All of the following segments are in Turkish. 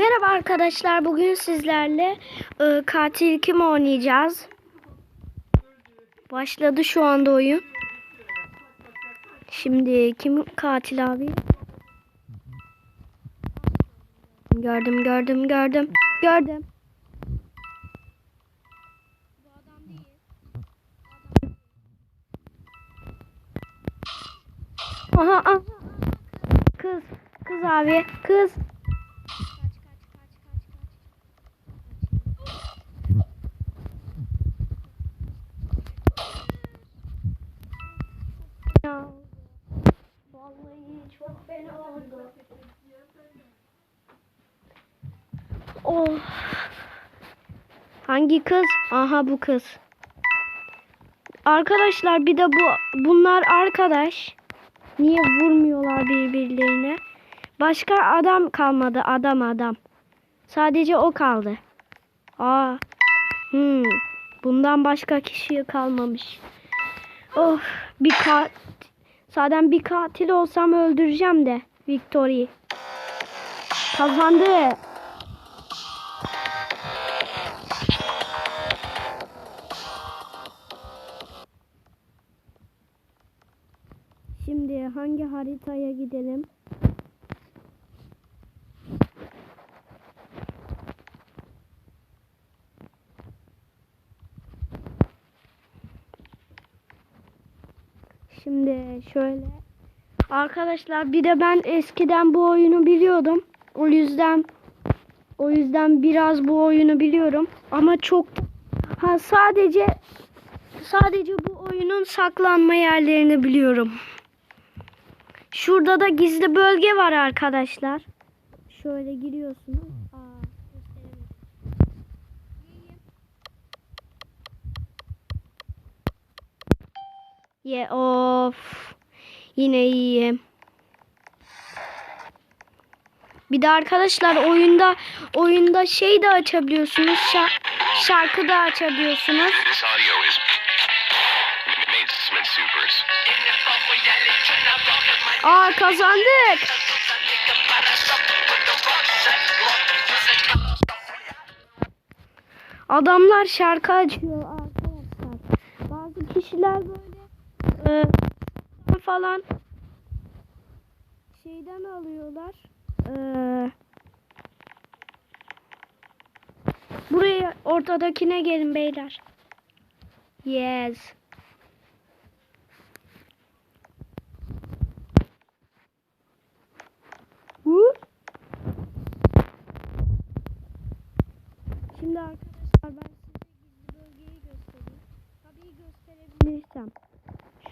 Merhaba arkadaşlar. Bugün sizlerle e, katil kim oynayacağız? Başladı şu anda oyun. Şimdi kim katil abi? Gördüm, gördüm, gördüm. Gördüm. Aha, aha. Kız, kız abi, kız. Oh. Hangi kız? Aha bu kız. Arkadaşlar bir de bu bunlar arkadaş. Niye vurmuyorlar birbirlerine? Başka adam kalmadı. Adam adam. Sadece o kaldı. Aa. Hmm. Bundan başka kişi kalmamış. Oh, bir kat Zaten bir katil olsam öldüreceğim de Victory. Kazandı. Şimdi hangi haritaya gidelim? Şimdi şöyle. Arkadaşlar bir de ben eskiden bu oyunu biliyordum. O yüzden o yüzden biraz bu oyunu biliyorum ama çok ha sadece sadece bu oyunun saklanma yerlerini biliyorum. Şurada da gizli bölge var arkadaşlar. Şöyle giriyorsunuz. Ye of. Yine iyiyim. Bir de arkadaşlar oyunda oyunda şey de açabiliyorsunuz. şa- şarkı da açabiliyorsunuz. Aa kazandık. Adamlar şarkı açıyor arkadaşlar. Bazı kişiler böyle e, falan şeyden alıyorlar. E, buraya ortadakine gelin beyler. Yes. Hı? Şimdi arkadaşlar ben size gizli bölgeyi göstereyim. Tabii gösterebilirsem.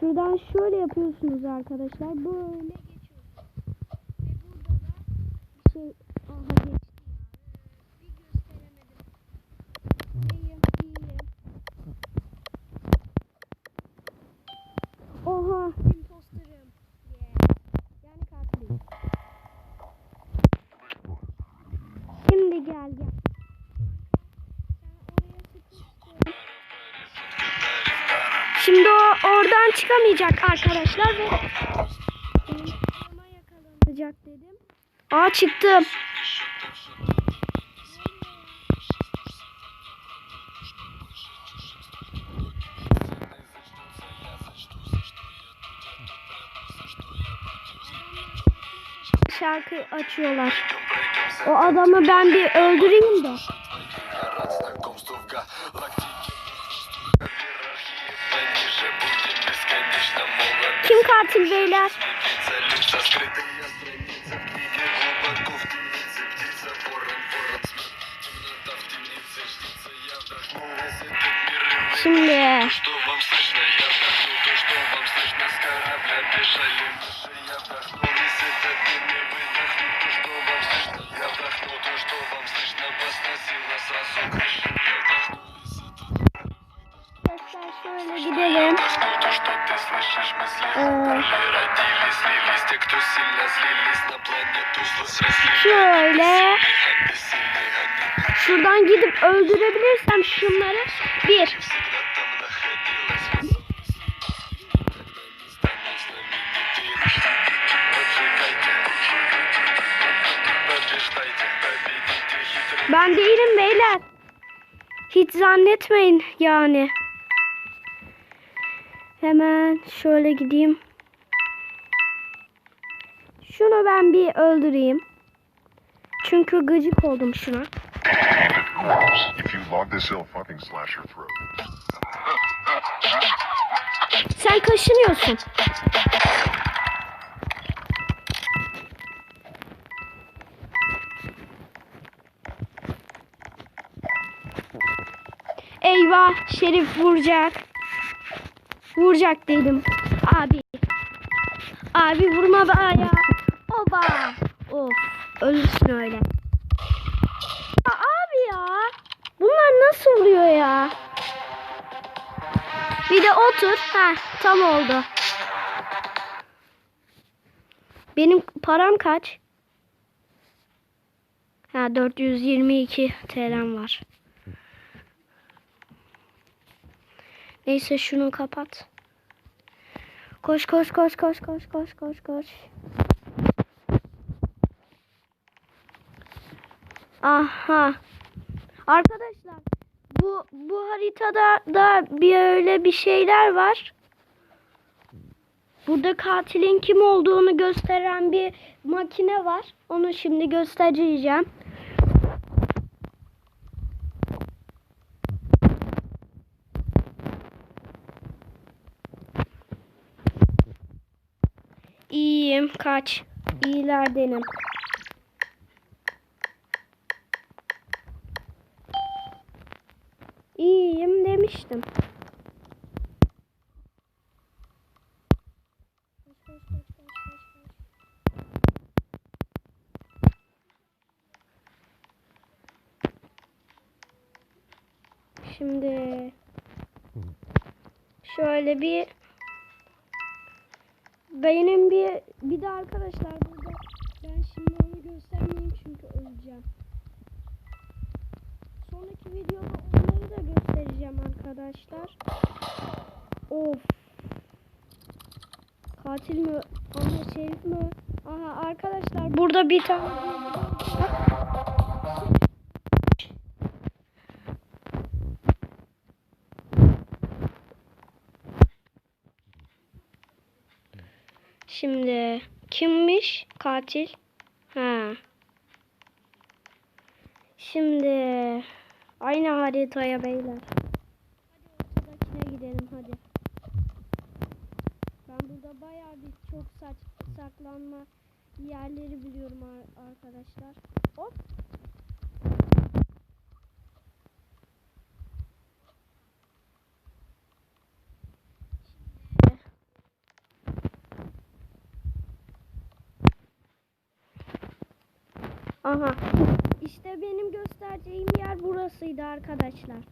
Şuradan şöyle yapıyorsunuz arkadaşlar. Böyle Şimdi o oradan çıkamayacak arkadaşlar ve yakalanacak dedim. Aa çıktım. Şarkı açıyorlar. O adamı ben bir öldüreyim de. Kim katil beyler? Şimdi Что вам şöyle şuradan gidip öldürebilirsem şunları bir Ben değilim beyler. Hiç zannetmeyin yani. Hemen şöyle gideyim. Şunu ben bir öldüreyim. Çünkü gıcık oldum şuna. Sen kaşınıyorsun. Eyvah Şerif vuracak. Vuracak dedim. Abi. Abi vurma bana ya. Oba. Ölürsün öyle. Ya abi ya. Bunlar nasıl vuruyor ya? Bir de otur. Ha, tam oldu. Benim param kaç? Ha 422 TL'm var. Neyse şunu kapat. Koş koş koş koş koş koş koş koş. Aha. Arkadaşlar bu bu haritada da bir öyle bir şeyler var. Burada katilin kim olduğunu gösteren bir makine var. Onu şimdi göstereceğim. İyiyim. Kaç. İyilerdenim. Koş. Şimdi şöyle bir benim bir bir de arkadaşlar burada ben şimdi onu göstermeyeyim çünkü öleceğim. Sonraki videoda göstereceğim arkadaşlar. Of. Katil mi? Ama şerif mi? Aha arkadaşlar burada bir tane Şimdi kimmiş katil? Ha. Şimdi aynı haritaya beyler. Hadi ortadakine gidelim hadi. Ben burada bayağı bir çok saç saklanma yerleri biliyorum ar- arkadaşlar. Hop. Aha. İşte benim göstereceğim yer burasıydı arkadaşlar.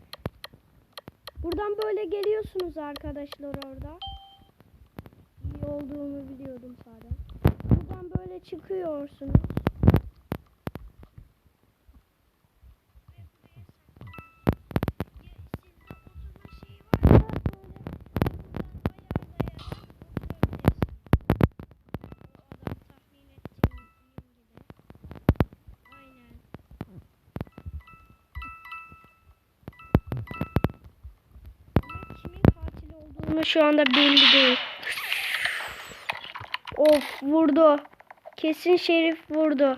Buradan böyle geliyorsunuz arkadaşlar orada. İyi olduğumu biliyordum zaten. Buradan böyle çıkıyorsunuz. Olduğunu şu anda belli değil. Of vurdu. Kesin Şerif vurdu.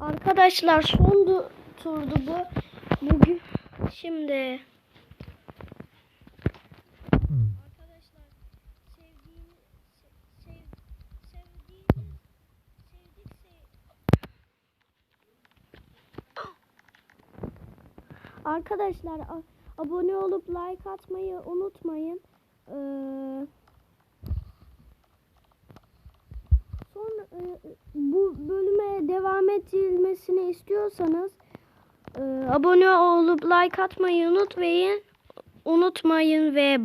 Arkadaşlar son du- turdu bu. Bugün şimdi Arkadaşlar abone olup like atmayı unutmayın. Ee, sonra e, bu bölüme devam edilmesini istiyorsanız e, abone olup like atmayı unutmayın. Unutmayın ve